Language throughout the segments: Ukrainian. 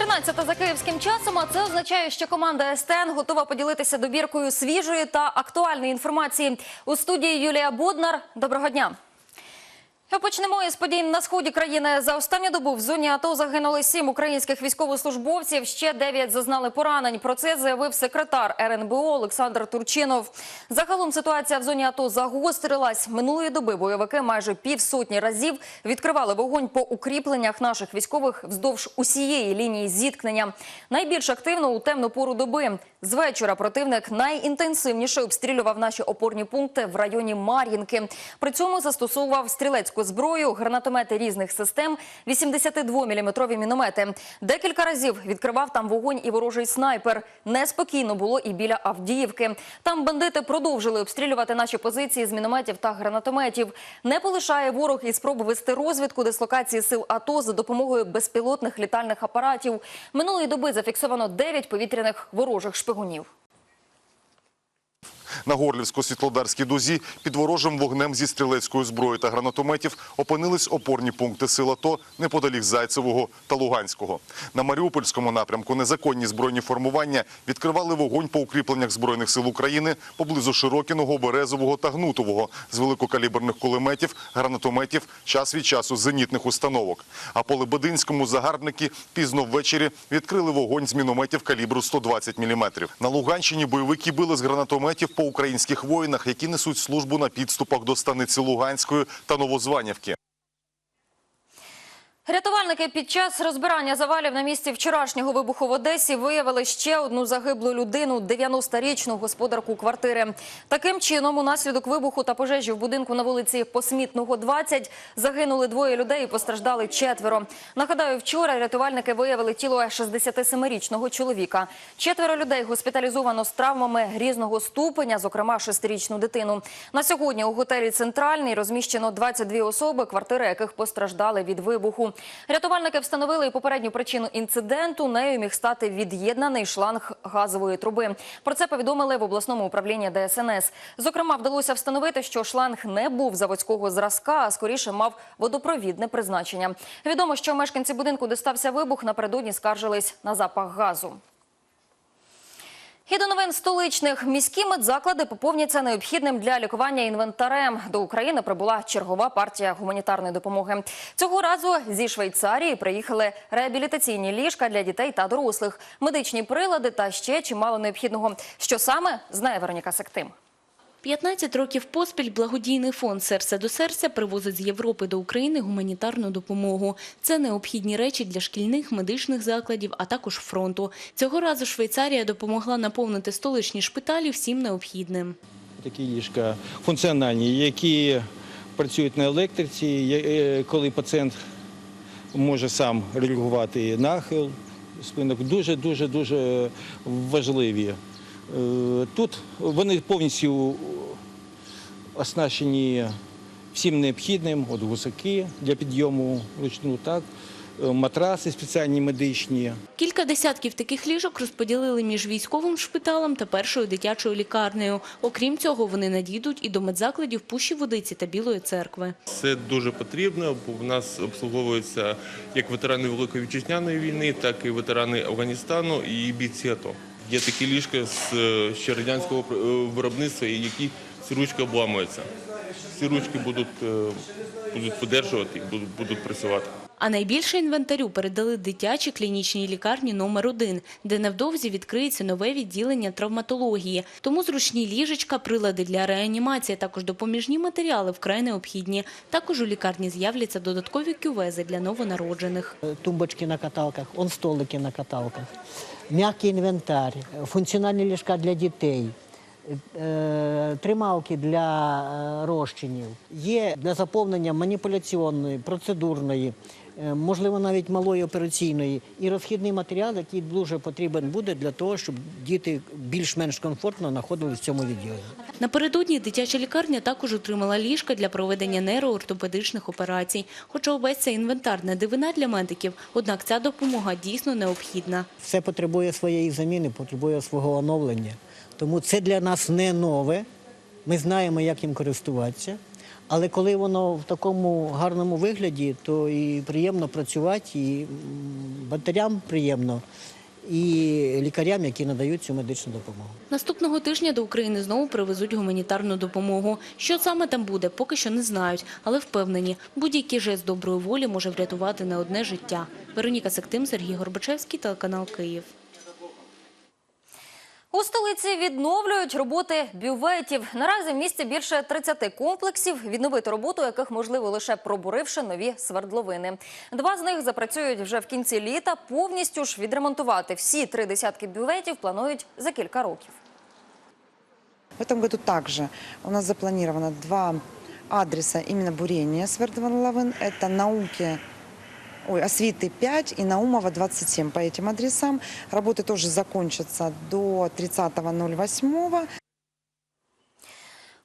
13 за київським часом. А це означає, що команда СТН готова поділитися добіркою свіжої та актуальної інформації. У студії Юлія Буднар. Доброго дня. Почнемо із подій на сході країни. За останню добу в зоні АТО загинули сім українських військовослужбовців. Ще дев'ять зазнали поранень. Про це заявив секретар РНБО Олександр Турчинов. Загалом ситуація в зоні АТО загострилась. Минулої доби бойовики майже півсотні разів відкривали вогонь по укріпленнях наших військових вздовж усієї лінії зіткнення. Найбільш активно у темну пору доби. З вечора противник найінтенсивніше обстрілював наші опорні пункти в районі Мар'їнки. При цьому застосовував стрілецьку зброю, гранатомети різних систем, 82-мм міномети. Декілька разів відкривав там вогонь і ворожий снайпер. Неспокійно було і біля Авдіївки. Там бандити продовжили обстрілювати наші позиції з мінометів та гранатометів. Не полишає ворог і спроб вести розвідку дислокації сил АТО за допомогою безпілотних літальних апаратів. Минулої доби зафіксовано 9 повітряних ворожих шпигунів. На Горлівсько-Світлодарській дузі під ворожим вогнем зі стрілецької зброї та гранатометів опинились опорні пункти сил АТО неподалік Зайцевого та Луганського. На Маріупольському напрямку незаконні збройні формування відкривали вогонь по укріпленнях Збройних сил України поблизу Широкіного, Березового та Гнутового з великокаліберних кулеметів, гранатометів, час від часу зенітних установок. А по Лебединському загарбники пізно ввечері відкрили вогонь з мінометів калібру 120 мм. На Луганщині бойовики били з гранатометів по українських воїнах, які несуть службу на підступах до станиці Луганської та Новозванівки. Рятувальники під час розбирання завалів на місці вчорашнього вибуху в Одесі виявили ще одну загиблу людину – 90-річну господарку квартири. Таким чином, унаслідок вибуху та пожежі в будинку на вулиці Посмітного, 20, загинули двоє людей і постраждали четверо. Нагадаю, вчора рятувальники виявили тіло 67-річного чоловіка. Четверо людей госпіталізовано з травмами різного ступеня, зокрема шестирічну дитину. На сьогодні у готелі «Центральний» розміщено 22 особи, квартири яких постраждали від вибуху. Рятувальники встановили і попередню причину інциденту. Нею міг стати від'єднаний шланг газової труби. Про це повідомили в обласному управлінні ДСНС. Зокрема, вдалося встановити, що шланг не був заводського зразка, а скоріше мав водопровідне призначення. Відомо, що мешканці будинку, де стався вибух, напередодні скаржились на запах газу. І до новин столичних міські медзаклади поповняться необхідним для лікування інвентарем. До України прибула чергова партія гуманітарної допомоги. Цього разу зі Швейцарії приїхали реабілітаційні ліжка для дітей та дорослих, медичні прилади та ще чимало необхідного. Що саме знає Вероніка Сектим. 15 років поспіль благодійний фонд «Серце до серця» привозить з Європи до України гуманітарну допомогу. Це необхідні речі для шкільних, медичних закладів, а також фронту. Цього разу Швейцарія допомогла наповнити столичні шпиталі всім необхідним. Такі ліжка функціональні, які працюють на електриці, е, коли пацієнт може сам регулювати нахил, спинок. Дуже дуже дуже важливі. Е, Тут вони повністю оснащені всім необхідним, от гусаки для підйому вручну, так, е, матраси спеціальні медичні. Кілька десятків таких ліжок розподілили між військовим шпиталем та першою дитячою лікарнею. Окрім цього, вони надійдуть і до медзакладів Пущі Водиці та Білої церкви. Це дуже потрібно, бо в нас обслуговуються як ветерани Великої вітчизняної війни, так і ветерани Афганістану і бійці АТО. Є такі ліжка з е, ще радянського е, виробництва, і які ці ручки обламуються. Ці ручки будуть, е, будуть подержувати і будуть, будуть працювати. А найбільше інвентарю передали дитячій клінічній лікарні номер 1 де невдовзі відкриється нове відділення травматології. Тому зручні ліжечка, прилади для реанімації, також допоміжні матеріали вкрай необхідні. Також у лікарні з'являться додаткові кювези для новонароджених. тумбочки на каталках, он столики на каталках, м'який інвентар, функціональні ліжка для дітей, е, трималки для е, розчинів. Є для заповнення маніпуляційної, процедурної, можливо, навіть малої операційної і розхідний матеріал, який дуже потрібен буде для того, щоб діти більш-менш комфортно знаходились в цьому відділенні. Напередодні дитяча лікарня також отримала ліжка для проведення нейроортопедичних операцій. Хоча увесь цей інвентар не дивина для медиків, однак ця допомога дійсно необхідна. Все потребує своєї заміни, потребує свого оновлення. Тому це для нас не нове. Ми знаємо, як їм користуватися. Але коли воно в такому гарному вигляді, то і приємно працювати, і батарям приємно, і лікарям, які надають цю медичну допомогу. Наступного тижня до України знову привезуть гуманітарну допомогу. Що саме там буде, поки що не знають, але впевнені, будь-який жест доброї волі може врятувати не одне життя. Вероніка Сектим, Сергій Горбачевський, телеканал Київ. У столиці відновлюють роботи бюветів. Наразі в місті більше 30 комплексів, відновити роботу яких можливо лише пробуривши нові свердловини. Два з них запрацюють вже в кінці літа. Повністю ж відремонтувати всі три десятки бюветів планують за кілька років. В этом году также у нас запланировано два адреса именно бурения свердловин. Это науки, ой, Освиты 5 и Наумова 27 по этим адресам. Работы тоже закончатся до 30.08.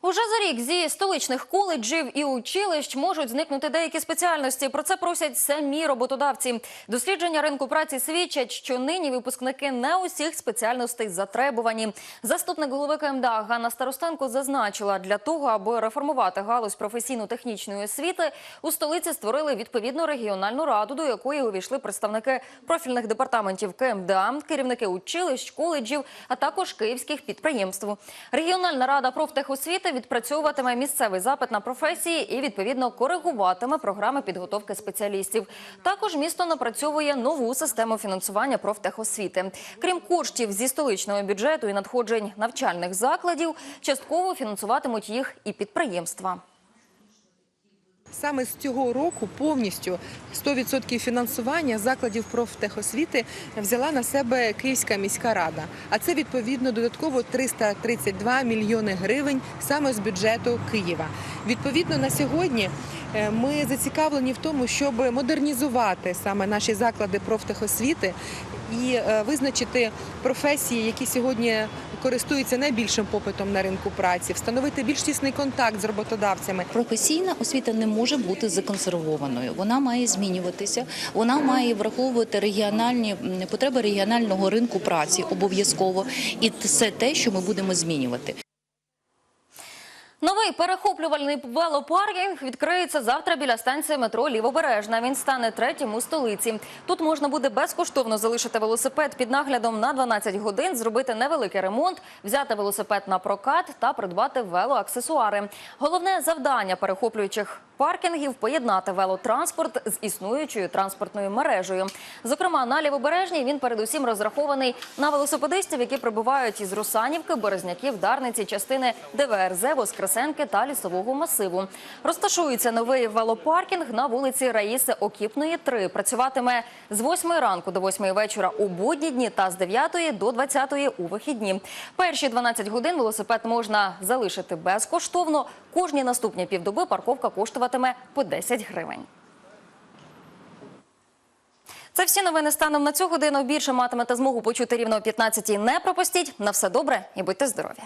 Уже за рік зі столичних коледжів і училищ можуть зникнути деякі спеціальності. Про це просять самі роботодавці. Дослідження ринку праці свідчать, що нині випускники не усіх спеціальностей затребувані. Заступник голови КМДА Ганна Старостенко зазначила, для того, аби реформувати галузь професійно-технічної освіти, у столиці створили відповідну регіональну раду, до якої увійшли представники профільних департаментів КМДА, керівники училищ, коледжів, а також київських підприємств. Регіональна рада профтехосвіти відпрацьовуватиме місцевий запит на професії і відповідно коригуватиме програми підготовки спеціалістів. Також місто напрацьовує нову систему фінансування профтехосвіти. Крім коштів зі столичного бюджету і надходжень навчальних закладів, частково фінансуватимуть їх і підприємства. Саме з цього року повністю 100% фінансування закладів профтехосвіти взяла на себе Київська міська рада. А це відповідно додатково 332 мільйони гривень саме з бюджету Києва. Відповідно на сьогодні е, ми зацікавлені в тому, щоб модернізувати саме наші заклади профтехосвіти і е, визначити професії, які сьогодні користуються найбільшим попитом на ринку праці, встановити більш тісний контакт з роботодавцями. Професійна освіта не може бути законсервованою. Вона має змінюватися. Вона має враховувати регіональні потреби регіонального ринку праці обов'язково. І це те, що ми будемо змінювати. Новий перехоплювальний велопаркінг відкриється завтра біля станції метро Лівобережна. Він стане третім у столиці. Тут можна буде безкоштовно залишити велосипед під наглядом на 12 годин, зробити невеликий ремонт, взяти велосипед на прокат та придбати велоаксесуари. Головне завдання перехоплюючих паркінгів поєднати велотранспорт з існуючою транспортною мережею. Зокрема, на Лівобережній він передусім розрахований на велосипедистів, які прибувають із Русанівки, Березняків, Дарниці, частини ДВРЗ, Воскресенки та лісового масиву. Розташується новий велопаркінг на вулиці Раїси Окіпної, 3. Працюватиме з 8 ранку до 8 вечора у будні дні та з 9 до 20 у вихідні. Перші 12 годин велосипед можна залишити безкоштовно. Кожні наступні півдоби парковка коштуватиме по 10 гривень. Це всі новини станом на цю годину. Більше матимете змогу почути рівно о 15 Не пропустіть. На все добре і будьте здорові.